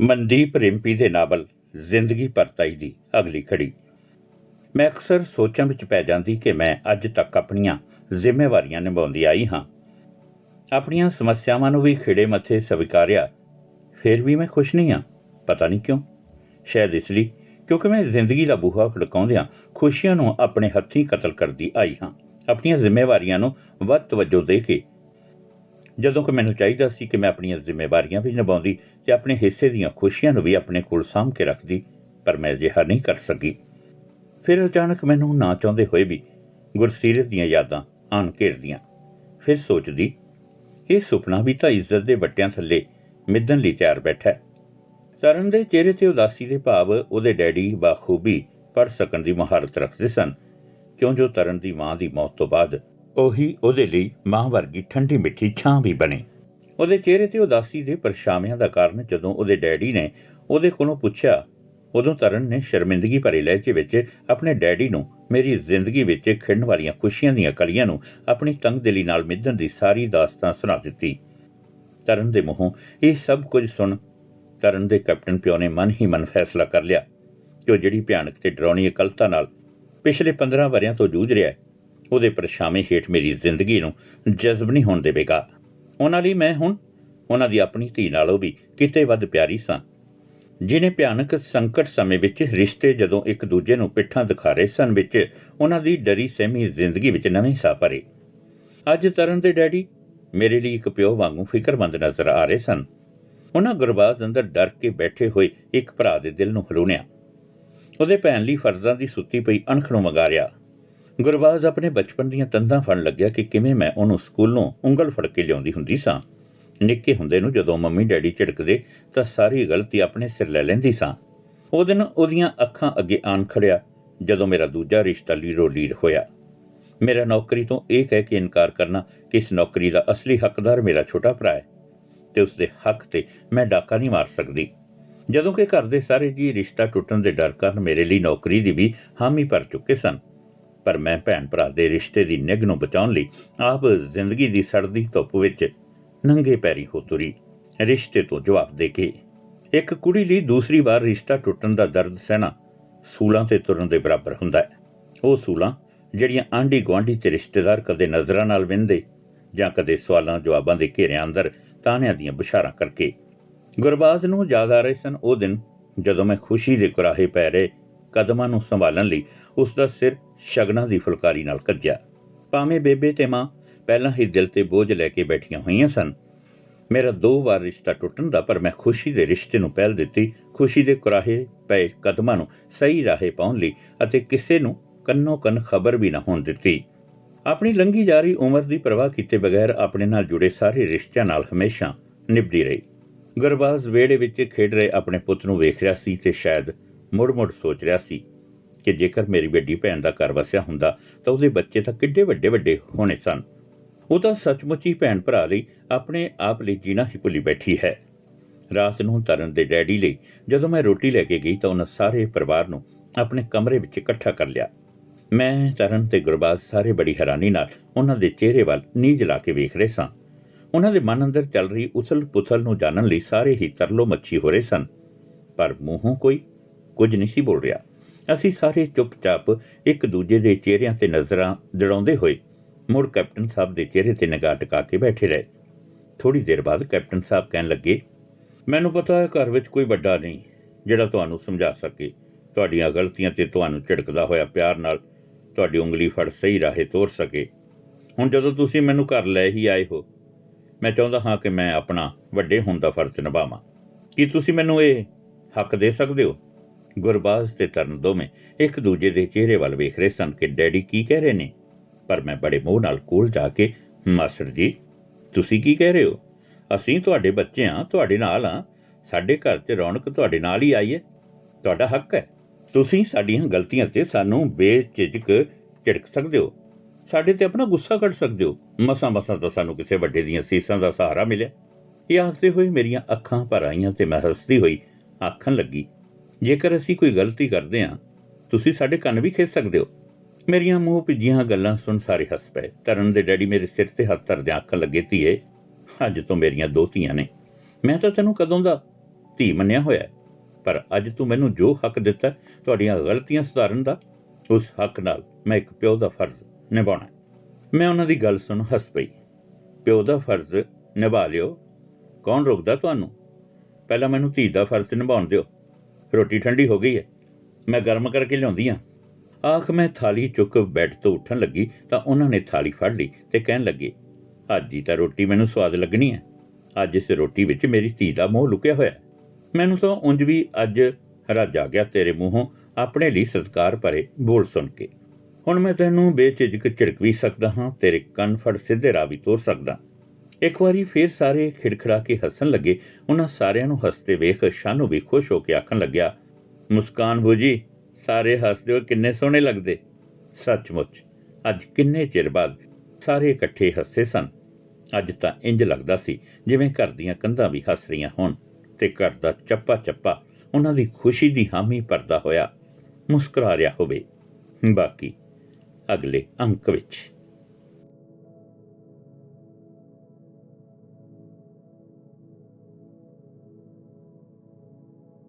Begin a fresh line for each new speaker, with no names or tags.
ਮਨਦੀਪ ਰਿੰਪੀ ਦੇ ਨਾਵਲ, ਜ਼ਿੰਦਗੀ ਪਰਤਾਈ ਦੀ ਅਗਲੀ ਖੜੀ। ਮੈਂ ਅਕਸਰ ਸੋਚਾਂ ਵਿੱਚ ਪੈ ਜਾਂਦੀ ਕਿ ਮੈਂ ਅੱਜ ਤੱਕ ਆਪਣੀਆਂ ਜ਼ਿੰਮੇਵਾਰੀਆਂ ਨਿਭਾਉਂਦੀ ਆਈ ਹਾਂ। ਆਪਣੀਆਂ ਸਮੱਸਿਆਵਾਂ ਨੂੰ ਵੀ ਖਿੜੇ ਮੱਥੇ ਸਵੀਕਾਰਿਆ, ਫਿਰ ਵੀ ਮੈਂ ਖੁਸ਼ ਨਹੀਂ ਹਾਂ। ਪਤਾ ਨਹੀਂ ਕਿਉਂ? ਸ਼ਾਇਦ ਇਸ ਲਈ ਕਿਉਂਕਿ ਮੈਂ ਜ਼ਿੰਦਗੀ ਦਾ ਬੂਹਾ ਖੜਕਾਉਂਦਿਆਂ ਖੁਸ਼ੀਆਂ ਨੂੰ ਆਪਣੇ ਹੱਥੀਂ ਕਤਲ ਕਰਦੀ ਆਈ ਹਾਂ। ਆਪਣੀਆਂ ਜ਼ਿੰਮੇਵਾਰੀਆਂ ਨੂੰ ਵੱਧ ਤਵੱਜੋ ਦੇ ਕੇ ਜਦੋਂ ਕਿ ਮੈਨੂੰ ਚਾਹੀਦਾ ਸੀ ਕਿ ਮੈਂ ਆਪਣੀਆਂ ਜ਼ਿੰਮੇਵਾਰੀਆਂ ਵੀ ਨਿਭਾਉਂਦੀ ਤੇ ਆਪਣੇ ਹਿੱਸੇ ਦੀਆਂ ਖੁਸ਼ੀਆਂ ਨੂੰ ਵੀ ਆਪਣੇ ਕੋਲ ਸਾਂਭ ਕੇ ਰੱਖਦੀ, ਪਰ ਮੈਂ ਅਜਿਹਾ ਨਹੀਂ ਕਰ ਸਕੀ। ਫਿਰ ਅਚਾਨਕ ਮੈਨੂੰ ਨਾ ਚਾਹੁੰਦੇ ਹੋਏ ਵੀ ਗੁਰਸੀਰਤ ਦੀਆਂ ਯਾਦਾਂ ਆਣ ਘੇਰਦੀਆਂ ਫਿਰ ਸੋਚਦੀ, ਇਹ ਸੁਪਨਾ ਵੀ ਤਾਂ ਇੱਜ਼ਤ ਦੇ ਵੱਟਿਆਂ ਥੱਲੇ ਮਿੱਧਣ ਲਈ ਤਿਆਰ ਬੈਠਾ ਹੈ। ਤਰਨ ਦੇ ਚਿਹਰੇ ਤੇ ਉਦਾਸੀ ਦੇ ਭਾਵ ਉਹਦੇ ਡੈਡੀ ਬਾਖੂਬੀ ਪੜ ਸਕਣ ਦੀ ਮਹਾਰਤ ਰੱਖਦੇ ਸਨ, ਕਿਉਂ ਜੋ ਤਰਨ ਦੀ ਮਾਂ ਦੀ ਮੌਤ ਤੋਂ ਬਾਅਦ ਉਹੀ ਉਹਦੇ ਲਈ ਮਾਂ ਵਰਗੀ ਠੰਡੀ ਮਿੱਠੀ ਛਾਂ ਵੀ ਬਣੇ। ਉਹਦੇ ਚਿਹਰੇ ਤੇ ਉਦਾਸੀ ਦੇ ਪਰਛਾਵਿਆਂ ਦਾ ਕਾਰਨ ਜਦੋਂ ਉਹਦੇ ਡੈਡੀ ਨੇ ਉਹਦੇ ਕੋਲੋਂ ਪੁੱਛਿਆ, ਉਦੋਂ ਤਰਨ ਨੇ ਸ਼ਰਮਿੰਦਗੀ ਭਰੇ ਲਹਿਜੇ ਵਿੱਚ ਆਪਣੇ ਡੈਡੀ ਨੂੰ ਮੇਰੀ ਜ਼ਿੰਦਗੀ ਵਿੱਚ ਖਿੜਨ ਵਾਲੀਆਂ ਖੁਸ਼ੀਆਂ ਦੀਆਂ ਕਲੀਆਂ ਨੂੰ ਆਪਣੀ ਤੰਗਦਿਲੀ ਨਾਲ ਮਿੱਧਣ ਦੀ ਸਾਰੀ ਦਾਸਤਾਨ ਸੁਣਾ ਦਿੱਤੀ। ਤਰਨ ਦੇ ਮੂੰਹੋਂ ਇਹ ਸਭ ਕੁਝ ਸੁਣ ਤਰਨ ਦੇ ਕੈਪਟਨ ਪਿਓ ਨੇ ਮਨ ਹੀ ਮਨ ਫੈਸਲਾ ਕਰ ਲਿਆ ਕਿ ਉਹ ਜਿਹੜੀ ਭਿਆਨਕ ਤੇ ਡਰਾਉਣੀ ਇਕਲਤਾ ਨਾਲ ਪਿਛਲੇ 15 ਵਰਿਆਂ ਤੋਂ ਜੂਝ ਰਿਹਾ ਹੈ ਉਹਦੇ ਪਰਛਾਵੇਂ ਹੇਠ ਮੇਰੀ ਜ਼ਿੰਦਗੀ ਨੂੰ ਜਜ਼ਬ ਨਹੀਂ ਹੋਣ ਦੇਵੇਗਾ। ਉਹਨਾਂ ਲਈ ਮੈਂ ਹੁਣ ਉਹਨਾਂ ਦੀ ਆਪਣੀ ਧੀ ਨਾਲੋਂ ਵੀ ਕਿਤੇ ਵੱਧ ਪਿਆਰੀ ਸਾਂ। ਜਿਨੇ ਭਿਆਨਕ ਸੰਕਟ ਸਮੇਂ ਵਿੱਚ ਰਿਸ਼ਤੇ ਜਦੋਂ ਇੱਕ ਦੂਜੇ ਨੂੰ ਪਿੱਠਾਂ ਦਿਖਾ ਰਹੇ ਸਨ ਵਿੱਚ ਉਹਨਾਂ ਦੀ ਡਰੀ ਸਹਿਮੀ ਜ਼ਿੰਦਗੀ ਵਿੱਚ ਨਵੇਂ ਸਾਹ ਭਰੇ। ਅੱਜ ਤਰਨ ਦੇ ਡੈਡੀ ਮੇਰੇ ਲਈ ਇੱਕ ਪਿਓ ਵਾਂਗੂ ਫਿਕਰਮੰਦ ਨਜ਼ਰ ਆ ਰਹੇ ਸਨ। ਉਹਨਾਂ ਗੁਰਬਾਜ਼ ਅੰਦਰ ਡਰ ਕੇ ਬੈਠੇ ਹੋਏ ਇੱਕ ਭਰਾ ਦੇ ਦਿਲ ਨੂੰ ਹਲੂਣਿਆ ਉਹਦੇ ਭੈਣ ਲਈ ਫਰਜ਼ਾਂ ਦੀ ਸੁੱਤੀ ਪਈ ਅਣਖ ਨੂੰ ਮਗਾਰਿਆ ਗੁਰਬਾਜ਼ ਆਪਣੇ ਬਚਪਨ ਦੀਆਂ ਤੰਦਾਂ ਫੜਨ ਲੱਗਿਆ ਕਿ ਕਿਵੇਂ ਮੈਂ ਉਹਨੂੰ ਸਕੂਲੋਂ ਉਂਗਲ ਫੜ ਕੇ ਲਿਆਉਂਦੀ ਹੁੰਦੀ ਸਾਂ। ਨਿੱਕੇ ਹੁੰਦੇ ਨੂੰ ਜਦੋਂ ਮੰਮੀ ਡੈਡੀ ਝਿੜਕਦੇ ਤਾਂ ਸਾਰੀ ਗਲਤੀ ਆਪਣੇ ਸਿਰ ਲੈ ਲੈਂਦੀ ਸਾਂ। ਉਹ ਦਿਨ ਉਹਦੀਆਂ ਅੱਖਾਂ ਅੱਗੇ ਆਣ ਖੜਿਆ, ਜਦੋਂ ਮੇਰਾ ਦੂਜਾ ਰਿਸ਼ਤਾ ਲੀਰੋ ਲੀਰ ਹੋਇਆ। ਮੇਰਾ ਨੌਕਰੀ ਤੋਂ ਇਹ ਕਹਿ ਕੇ ਇਨਕਾਰ ਕਰਨਾ ਕਿ ਇਸ ਨੌਕਰੀ ਦਾ ਅਸਲੀ ਹੱਕਦਾਰ ਮੇਰਾ ਛੋਟਾ ਭਰਾ ਹੈ ਤੇ ਉਸ ਦੇ ਹੱਕ ਤੇ ਮੈਂ ਡਾਕਾ ਨਹੀਂ ਮਾਰ ਸਕਦੀ। ਜਦੋਂ ਕਿ ਘਰ ਦੇ ਸਾਰੇ ਜੀ ਰਿਸ਼ਤਾ ਟੁੱਟਣ ਦੇ ਡਰ ਕਾਰਨ ਮੇਰੇ ਲਈ ਨੌਕਰੀ ਦੀ ਵੀ ਹਾਮੀ ਭਰ ਚੁੱਕੇ ਸਨ। ਪਰ ਮੈਂ ਭੈਣ ਭਰਾ ਦੇ ਰਿਸ਼ਤੇ ਦੀ ਨਿਗ ਨੂੰ ਬਚਾਉਣ ਲਈ ਆਪ ਜ਼ਿੰਦਗੀ ਦੀ ਸੜਦੀ ਧੁੱਪ ਵਿੱਚ ਨੰਗੇ ਪੈਰੀ ਹੋ ਤੁਰੀ, ਰਿਸ਼ਤੇ ਤੋਂ ਜਵਾਬ ਦੇ ਕੇ। ਇੱਕ ਕੁੜੀ ਲਈ ਦੂਸਰੀ ਵਾਰ ਰਿਸ਼ਤਾ ਟੁੱਟਣ ਦਾ ਦਰਦ ਸਹਿਣਾ ਸੂਲਾਂ ਤੇ ਤੁਰਨ ਦੇ ਬਰਾਬਰ ਹੁੰਦਾ ਹੈ। ਉਹ ਸੂਲਾਂ ਜਿਹੜੀਆਂ ਆਂਢੀ ਗੁਆਂਢੀ ਤੇ ਰਿਸ਼ਤੇਦਾਰ ਕਦੇ ਨਜ਼ਰਾਂ ਨਾਲ ਵਿੰਦੇ ਜਾਂ ਕਦੇ ਸਵਾਲਾਂ ਜਵਾਬਾਂ ਦੇ ਘੇਰਿਆਂ ਅੰਦਰ ਤਾਣਿਆਂ ਦੀਆਂ ਬੁਸ਼ਾਰਾਂ ਕਰਕੇ। ਗੁਰਬਾਜ਼ ਨੂੰ ਯਾਦ ਆ ਰਹੇ ਸਨ ਉਹ ਦਿਨ ਜਦੋਂ ਮੈਂ ਖੁਸ਼ੀ ਦੇ ਕੁਰਾਹੇ ਪੈ ਰਹੇ ਕਦਮਾਂ ਨੂੰ ਸੰਭਾਲਣ ਲਈ ਉਸ ਦਾ ਸਿਰ ਸ਼ਗਨਾਂ ਦੀ ਫੁਲਕਾਰੀ ਨਾਲ ਕੱਜਿਆ। ਭਾਵੇਂ ਬੇਬੇ ਤੇ ਮਾਂ ਪਹਿਲਾਂ ਹੀ ਦਿਲ ਤੇ ਬੋਝ ਲੈ ਕੇ ਬੈਠੀਆਂ ਹੋਈਆਂ ਸਨ। ਮੇਰਾ ਦੋ ਵਾਰ ਰਿਸ਼ਤਾ ਟੁੱਟਣ ਦਾ ਪਰ ਮੈਂ ਖੁਸ਼ੀ ਦੇ ਰਿਸ਼ਤੇ ਨੂੰ ਪਹਿਲ ਦਿੱਤੀ। ਖੁਸ਼ੀ ਦੇ ਕੁਰਾਹੇ ਪਏ ਕਦਮਾਂ ਨੂੰ ਸਹੀ ਰਾਹੇ ਪਾਉਣ ਲਈ ਅਤੇ ਕਿਸੇ ਨੂੰ ਕੰਨੋ ਕੰਨ ਖਬਰ ਵੀ ਨਾ ਹੋਣ ਦਿੱਤੀ। ਆਪਣੀ ਲੰਗੀ ਜਾ ਰਹੀ ਉਮਰ ਦੀ ਪਰਵਾਹ ਕੀਤੇ ਬਗੈਰ ਆਪਣੇ ਨਾਲ ਜੁੜੇ ਸਾਰੇ ਰਿਸ਼ਤਿਆਂ ਨਾਲ ਹਮੇਸ਼ਾ ਨਿਭਦੀ ਰਹੀ। ਗੁਰਬਾਜ਼ ਵੇੜੇ ਵਿੱਚ ਖੇਡ ਰਹੇ ਆਪਣੇ ਪੁੱਤ ਨੂੰ ਵੇਖ ਰਿਹਾ ਸੀ ਤੇ ਸ਼ਾਇਦ ਮੁੜ-ਮੁੜ ਸੋਚ ਰਿਹਾ ਸੀ ਕਿ ਜੇਕਰ ਮੇਰੀ ਵੱਡੀ ਭੈਣ ਦਾ ਘਰ ਵਸਿਆ ਹੁੰਦਾ ਤਾਂ ਉਹਦੇ ਬੱਚੇ ਤਾਂ ਕਿੱਡੇ ਵੱਡੇ-ਵੱਡੇ ਹੋਣੇ ਸਨ। ਉਹ ਤਾਂ ਸੱਚਮੁੱਚ ਹੀ ਭੈਣ ਭਰਾ ਲਈ ਆਪਣੇ ਆਪ ਲਈ ਜੀਣਾ ਹੀ ਭੁੱਲੀ ਬੈਠੀ ਹੈ। ਰਾਤ ਨੂੰ ਤਰਨ ਦੇ ਡੈਡੀ ਲਈ ਜਦੋਂ ਮੈਂ ਰੋਟੀ ਲੈ ਕੇ ਗਈ ਤਾਂ ਉਹਨਾਂ ਸਾਰੇ ਪਰਿਵਾਰ ਨੂੰ ਆਪਣੇ ਕਮਰੇ ਵਿੱਚ ਇਕੱਠਾ ਕਰ ਲਿਆ। ਮੈਂ, ਤਰਨ ਤੇ ਗੁਰਬਾਜ਼ ਸਾਰੇ ਬੜੀ ਹੈਰਾਨੀ ਨਾਲ ਉਹਨਾਂ ਦੇ ਚਿਹਰੇ ਵੱਲ ਨੀਝ ਲਾ ਕੇ ਵੇਖ ਰਹੇ ਸਾਂ। ਉਹਨਾਂ ਦੇ ਮਨ ਅੰਦਰ ਚੱਲ ਰਹੀ ਉਸਲ-ਪੁਥਲ ਨੂੰ ਜਾਣਨ ਲਈ ਸਾਰੇ ਹੀ ਤਰਲੋ ਮੱਛੀ ਹੋ ਰਹੇ ਸਨ। ਪਰ ਮੂੰਹੋਂ ਕੋਈ ਕੁਝ ਨਹੀਂ ਸੀ ਬੋਲ ਰਿਹਾ। ਅਸੀਂ ਸਾਰੇ ਚੁੱਪਚਾਪ ਇੱਕ ਦੂਜੇ ਦੇ ਚਿਹਰਿਆਂ ਤੇ ਨਜ਼ਰਾਂ ਦੜਾਉਂਦੇ ਹੋਏ ਮੁੜ ਕੈਪਟਨ ਸਾਹਿਬ ਦੇ ਚਿਹਰੇ ਤੇ ਨਿਗਾਹ ਟਿਕਾ ਕੇ ਬੈਠੇ ਰਹੇ। ਥੋੜੀ ਦੇਰ ਬਾਅਦ ਕੈਪਟਨ ਸਾਹਿਬ ਕਹਿਣ ਲੱਗੇ, ਮੈਨੂੰ ਪਤਾ ਹੈ ਘਰ ਵਿੱਚ ਕੋਈ ਵੱਡਾ ਨਹੀਂ ਜਿਹੜਾ ਤੁਹਾਨੂੰ ਸਮਝਾ ਸਕੇ। ਤੁਹਾਡੀਆਂ ਗਲਤੀਆਂ ਤੇ ਤੁਹਾਨੂੰ ਝਿੜਕਦਾ ਹੋਇਆ ਪਿਆਰ ਨਾਲ ਤੁਹਾਡੀ ਉਂਗਲੀ ਫੜ ਸਹੀ ਰਾਹੇ ਤੋਰ ਸਕੇ। ਹੁਣ ਜਦੋਂ ਤੁਸੀਂ ਮੈਨੂੰ ਘਰ ਲੈ ਹੀ ਆਏ ਹੋ, ਮੈਂ ਚਾਹੁੰਦਾ ਹਾਂ ਕਿ ਮੈਂ ਆਪਣਾ ਵੱਡੇ ਹੋਣ ਦਾ ਫਰਜ਼ ਨਿਭਾਵਾਂ। ਕੀ ਤੁਸੀਂ ਮੈਨੂੰ ਇਹ ਹੱਕ ਦੇ ਸਕਦੇ ਹੋ? ਗੁਰਬਾਜ਼ ਤੇ ਤਰਨ ਦੋਵੇਂ ਇੱਕ ਦੂਜੇ ਦੇ ਚਿਹਰੇ ਵੱਲ ਵੇਖ ਰਹੇ ਸਨ ਕਿ ਡੈਡੀ ਕੀ ਕਹਿ ਰਹੇ ਨੇ। ਪਰ ਮੈਂ ਬੜੇ ਮੋਹ ਨਾਲ ਕੋਲ ਜਾ ਕੇ, ਮਾਸਟਰ ਜੀ, ਤੁਸੀਂ ਕੀ ਕਹਿ ਰਹੇ ਹੋ? ਅਸੀਂ ਤੁਹਾਡੇ ਬੱਚੇ ਹਾਂ, ਤੁਹਾਡੇ ਨਾਲ ਹਾਂ। ਸਾਡੇ ਘਰ 'ਚ ਰੌਣਕ ਤੁਹਾਡੇ ਨਾਲ ਹੀ ਆਈ ਹੈ। ਤੁਹਾਡਾ ਹੱਕ ਹੈ। ਤੁਸੀਂ ਸਾਡੀਆਂ ਗਲਤੀਆਂ ਤੇ ਸਾਨੂੰ ਬੇਝਿਜਕ ਝਿੜਕ ਸਕਦੇ ਹੋ। ਸਾਡੇ ਤੇ ਆਪਣਾ ਗੁੱਸਾ ਕੱਢ ਸਕਦੇ ਹੋ। ਮਸਾਂ ਮਸਾਂ ਤਾਂ ਸਾਨੂੰ ਕਿਸੇ ਵੱਡੇ ਦੀਆਂ ਸੀਸਾਂ ਦਾ ਸਹਾਰਾ ਮਿਲਿਆ। ਇਹ ਆਖਦੇ ਹੋਏ ਮੇਰੀਆਂ ਅੱਖਾਂ ਭਰ ਆਈਆਂ ਤੇ ਮੈਂ ਹੱਸਦੀ ਹੋਈ ਆਖਣ ਲੱਗੀ ਜੇਕਰ ਅਸੀਂ ਕੋਈ ਗਲਤੀ ਕਰਦੇ ਹਾਂ, ਤੁਸੀਂ ਸਾਡੇ ਕੰਨ ਵੀ ਖਿੱਚ ਸਕਦੇ ਹੋ। ਮੇਰੀਆਂ ਮੂੰਹ ਭਿੱਜੀਆਂ ਗੱਲਾਂ ਸੁਣ ਸਾਰੇ ਹੱਸ ਪਏ। ਤਰਨ ਦੇ ਡੈਡੀ ਮੇਰੇ ਸਿਰ ਤੇ ਹੱਥ ਧਰਦੇ ਆਖਣ ਲੱਗੇ, ਧੀਏ, ਅੱਜ ਤੋਂ ਮੇਰੀਆਂ ਦੋ ਧੀਆਂ ਨੇ। ਮੈਂ ਤਾਂ ਤੈਨੂੰ ਕਦੋਂ ਦਾ ਧੀ ਮੰਨਿਆ ਹੋਇਆ ਪਰ ਅੱਜ ਤੂੰ ਮੈਨੂੰ ਜੋ ਹੱਕ ਦਿੱਤਾ, ਤੁਹਾਡੀਆਂ ਗਲਤੀਆਂ ਸੁਧਾਰਨ ਦਾ, ਉਸ ਹੱਕ ਨਾਲ ਮੈਂ ਇੱਕ ਪਿਓ ਦਾ ਫਰਜ਼ ਨਿਭਾਉਣਾ ਮੈਂ ਉਹਨਾਂ ਦੀ ਗੱਲ ਸੁਣ ਹੱਸ ਪਈ। ਪਿਓ ਦਾ ਫਰਜ਼ ਨਿਭਾ ਲਿਓ। ਕੌਣ ਰੋਕਦਾ ਤੁਹਾਨੂੰ? ਪਹਿਲਾਂ ਮੈਨੂੰ ਧੀ ਦਾ ਫਰਜ਼ ਨਿਭਾਉਣ ਦਿਓ। ਰੋਟੀ ਠੰਡੀ ਹੋ ਗਈ ਹੈ। ਮੈਂ ਗਰਮ ਕਰਕੇ ਲਿਆਉਂਦੀ ਹਾਂ। ਆਖ ਮੈਂ ਥਾਲੀ ਚੁੱਕ ਬੈੱਡ ਤੋਂ ਉੱਠਣ ਲੱਗੀ ਤਾਂ ਉਹਨਾਂ ਨੇ ਥਾਲੀ ਫੜ ਲਈ ਤੇ ਕਹਿਣ ਲੱਗੇ, ਅੱਜ ਦੀ ਤਾਂ ਰੋਟੀ ਮੈਨੂੰ ਸਵਾਦ ਲੱਗਣੀ ਹੈ। ਅੱਜ ਇਸ ਰੋਟੀ ਵਿੱਚ ਮੇਰੀ ਧੀ ਦਾ ਮੋਹ ਲੁਕਿਆ ਹੋਇਆ ਮੈਨੂੰ ਤਾਂ ਉਂਝ ਵੀ ਅੱਜ ਰੱਜ ਆ ਗਿਆ ਤੇਰੇ ਮੂੰਹੋਂ ਆਪਣੇ ਲਈ ਸਤਿਕਾਰ ਭਰੇ ਬੋਲ ਸੁਣ ਕੇ। ਹੁਣ ਮੈਂ ਤੈਨੂੰ ਬੇਝਿਜਕ ਝਿੜਕ ਵੀ ਸਕਦਾ ਹਾਂ, ਤੇਰੇ ਕੰਨ ਫੜ ਸਿੱਧੇ ਰਾਹ ਵੀ ਤੋਰ ਸਕਦਾ ਇੱਕ ਵਾਰੀ ਫੇਰ ਸਾਰੇ ਖਿੜਖੜਾ ਕੇ ਹੱਸਣ ਲੱਗੇ। ਉਹਨਾਂ ਸਾਰਿਆਂ ਨੂੰ ਹੱਸਦੇ ਵੇਖ ਸ਼ਾਨੂ ਵੀ ਖੁਸ਼ ਹੋ ਕੇ ਆਖਣ ਲੱਗਿਆ, ਮੁਸਕਾਨ ਬੂਜੀ ਸਾਰੇ ਹੱਸਦੇ ਹੋ ਕਿੰਨੇ ਸੋਹਣੇ ਲੱਗਦੇ। ਸੱਚਮੁੱਚ, ਅੱਜ ਕਿੰਨੇ ਚਿਰ ਬਾਅਦ ਸਾਰੇ ਇਕੱਠੇ ਹੱਸੇ ਸਨ। ਅੱਜ ਤਾਂ ਇੰਜ ਲੱਗਦਾ ਸੀ ਜਿਵੇਂ ਘਰ ਦੀਆਂ ਕੰਧਾਂ ਵੀ ਹੱਸ ਰਹੀਆਂ ਹੋਣ ਤੇ ਘਰ ਦਾ ਚੱਪਾ ਚੱਪਾ ਉਹਨਾਂ ਦੀ ਖੁਸ਼ੀ ਦੀ ਹਾਮੀ ਭਰਦਾ ਹੋਇਆ ਮੁਸਕਰਾ ਰਿਹਾ ਹੋਵੇ। ਬਾਕੀ ਅਗਲੇ ਅੰਕ ਵਿੱਚ।